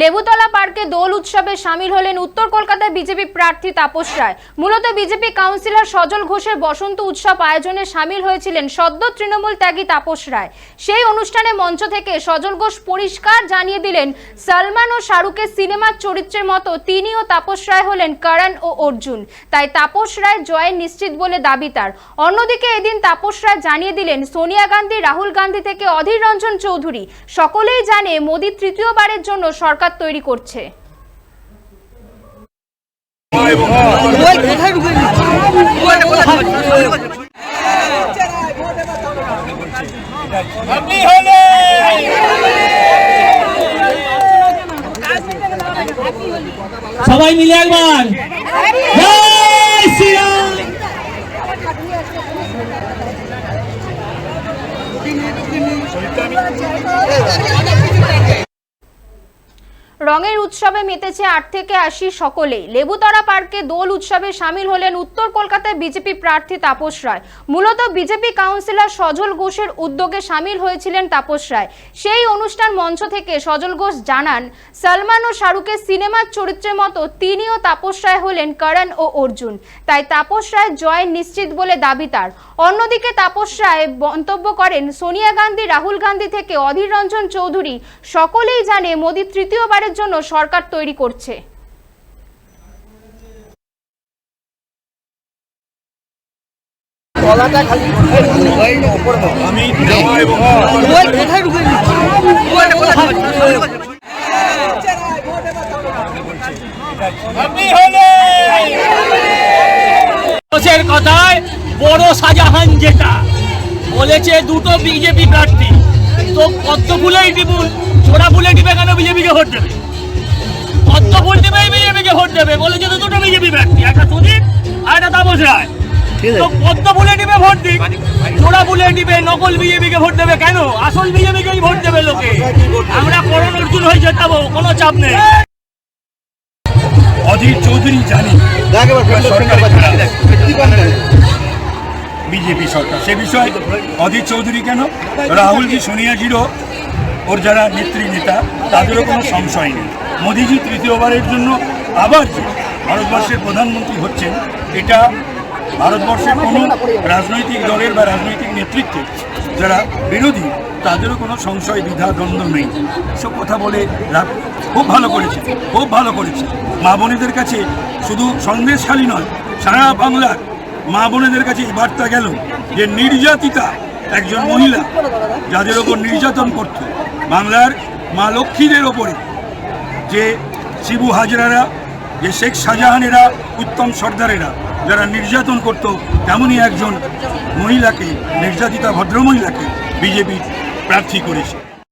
লেবুতলা পার্কে দোল উৎসবে সামিল হলেন উত্তর কলকাতায় বিজেপি প্রার্থী তাপস রায়। মূলত বিজেপি কাউন্সিলর সজল ঘোষের বসন্ত উৎসব আয়োজনে সামিল হয়েছিলেন সদ্য তৃণমূল ত্যাগী তাপস রায়। সেই অনুষ্ঠানে মঞ্চ থেকে সজল ঘোষ পরিষ্কার জানিয়ে দিলেন, সালমান ও শাহরুখের সিনেমার চরিত্রের মতো তিনিও তাপস রায় হলেন করণ ও অর্জুন। তাই তাপস রায় জয়ের নিশ্চিত বলে দাবি তার। অন্যদিকে এদিন তাপস রায় জানিয়ে দিলেন, সোনিয়া গান্ধী, রাহুল গান্ধী থেকে অধীর রঞ্জন চৌধুরী। সকলেই জানে মোদী তৃতীয়বারের জন্য সরকার তৈরি করছে। সবাই মিলে একবার। জয় রঙের উৎসবে মেতেছে আট থেকে আশি সকলেই। লেবুতরা পার্কে দোল উৎসবে সামিল হলেন উত্তর কলকাতায় বিজেপি প্রার্থী তাপস রায়। মূলত বিজেপি কাউন্সিলর সজল ঘোষের উদ্যোগে সামিল হয়েছিলেন তাপস রায়। সেই অনুষ্ঠান মঞ্চ থেকে সজল ঘোষ জানান, সালমান ও শাহরুখের সিনেমার চরিত্রের মতো তিনিও তাপস রায় হলেন করণ ও অর্জুন। তাই তাপস রায় জয় নিশ্চিত বলে দাবি তার। অন্যদিকে তাপস রায় মন্তব্য করেন, সোনিয়া গান্ধী, রাহুল গান্ধী থেকে অধীর রঞ্জন চৌধুরী, সকলেই জানে মোদী তৃতীয়বারের জন্য সরকার তৈরি করছে। বসের কথায় বড় শাহজাহান যেটা বলেছে দুটো বিজেপি প্রার্থী। তো পদ্ম ফুলেই দিবুন জোড়া ফুলে দিবে কেন বিজেপিকে ভোট দেবে? পদ্ম ফুল দিবেই বিজেপিকে ভোট দেবে। বলেছে তো দুটো বিজেপি প্রার্থী একটা সুদীপ আর একটা তাপস রায়। তো পদ্ম ফুলে দিবে ভোট দিক ফুলে দিবে নকল বিজেপিকে ভোট দেবে কেন? আসল বিজেপিকেই ভোট দেবে লোকে। আমরা করণ অর্জুন হয়ে যেতাবো কোনো চাপ নেই। অধীর চৌধুরী জানি বিজেপি সরকার। সে বিষয়ে অধীর চৌধুরী কেন? রাহুলজি সোনিয়াজিরও ওর যারা নেত্রী নেতা, তাদেরও কোনো সংশয় নেই। মোদিজি তৃতীয়বারের জন্য আবার যে ভারতবর্ষের প্রধানমন্ত্রী হচ্ছেন, এটা ভারতবর্ষের কোনো রাজনৈতিক দলের বা রাজনৈতিক নেতৃত্বের যারা বিরোধী, তাদেরও কোনো সংশয়, দ্বিধা, দ্বন্দ্ব নেই। সব কথা বলে লাভ খুব ভালো করেছে, খুব ভালো করেছে। মা বোনেদের কাছে শুধু সন্দেশখালী নয়, সারা বাংলার মা বোনেদের কাছে এই বার্তা গেল যে নির্যাতিতা একজন মহিলা যাদের ওপর নির্যাতন করত। বাংলার মা লক্ষ্মীদের ওপরে যে শিবু হাজরারা, যে শেখ শাহজাহানেরা, উত্তম সর্দারেরা, যারা নির্যাতন করত, তেমনই একজন মহিলাকে, নির্যাতিতা ভদ্রমহিলাকে বিজেপি প্রার্থী করেছে।